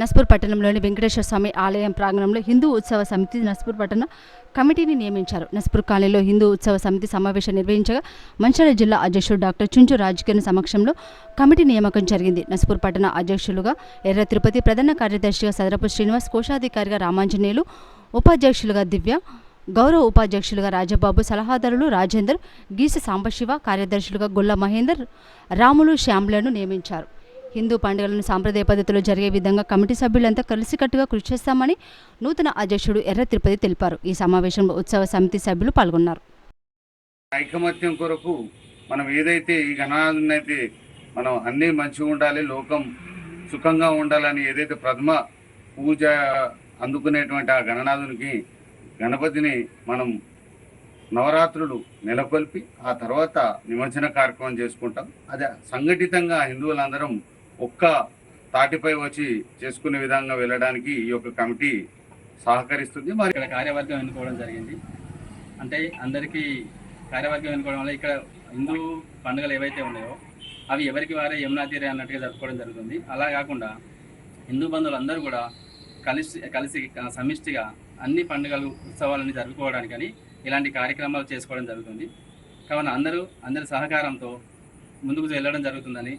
నస్పూర్ పట్టణంలోని వెంకటేశ్వర స్వామి ఆలయం ప్రాంగణంలో హిందూ ఉత్సవ సమితి నస్పూర్ పట్టణ కమిటీని నియమించారు. నస్పూర్ కాలనీలో హిందూ ఉత్సవ సమితి సమావేశం నిర్వహించగా మంచిర్యాల జిల్లా అధ్యక్షుడు డాక్టర్ చుంచు రాజకీయ సమక్షంలో కమిటీ నియామకం జరిగింది. నస్పూర్ పట్టణ అధ్యక్షులుగా ఎర్ర తిరుపతి ప్రధాన కార్యదర్శిగా సదరపు శ్రీనివాస్ కోశాధికారిగా రామాంజనేయులు ఉపాధ్యక్షులుగా దివ్య గౌరవ ఉపాధ్యక్షులుగా రాజబాబు సలహాదారులు రాజేందర్ గీస సాంబశివ కార్యదర్శులుగా గొల్ల మహేందర్ రాములు శ్యామ్లను నియమించారు. హిందూ పండుగలను సాంప్రదాయ పద్ధతిలో జరిగే విధంగా కమిటీ సభ్యులంతా కలిసికట్టుగా కృషి చేస్తామని నూతన అధ్యక్షుడు ఎర్ర తిరుపతి తెలిపారు. ఈ సమావేశంలో ఉత్సవ సమితి సభ్యులు పాల్గొన్నారు. ఐకమత్యం కొరకు మనం ఏదైతే ఈ గణనాథుని అయితే మనం అన్నీ మంచిగా ఉండాలి లోకం సుఖంగా ఉండాలని ఏదైతే ప్రథమ పూజ అందుకునేటువంటి ఆ గణనాథునికి గణపతిని మనం నవరాత్రులు నెలకొల్పి ఆ తర్వాత నిమజ్జన కార్యక్రమం చేసుకుంటాం. అదే సంఘటితంగా హిందువులందరం ఒక్క తాటిపై వచ్చి చేసుకునే విధంగా వెళ్ళడానికి ఈ యొక్క కమిటీ సహకరిస్తుంది. మరి ఇక్కడ కార్యవర్గం ఎన్నుకోవడం జరిగింది. అంటే అందరికీ కార్యవర్గం ఎన్నుకోవడం వల్ల ఇక్కడ హిందూ పండుగలు ఏవైతే ఉన్నాయో అవి ఎవరికి వారే యమునా తీరే అన్నట్టుగా జరుపుకోవడం జరుగుతుంది. అలా కాకుండా హిందూ బంధువులు అందరూ కూడా కలిసి కలిసి సమిష్టిగా అన్ని పండుగలు ఉత్సవాలని జరుపుకోవడానికని ఇలాంటి కార్యక్రమాలు చేసుకోవడం జరుగుతుంది. కావున అందరూ అందరి సహకారంతో ముందుకు వెళ్ళడం జరుగుతుందని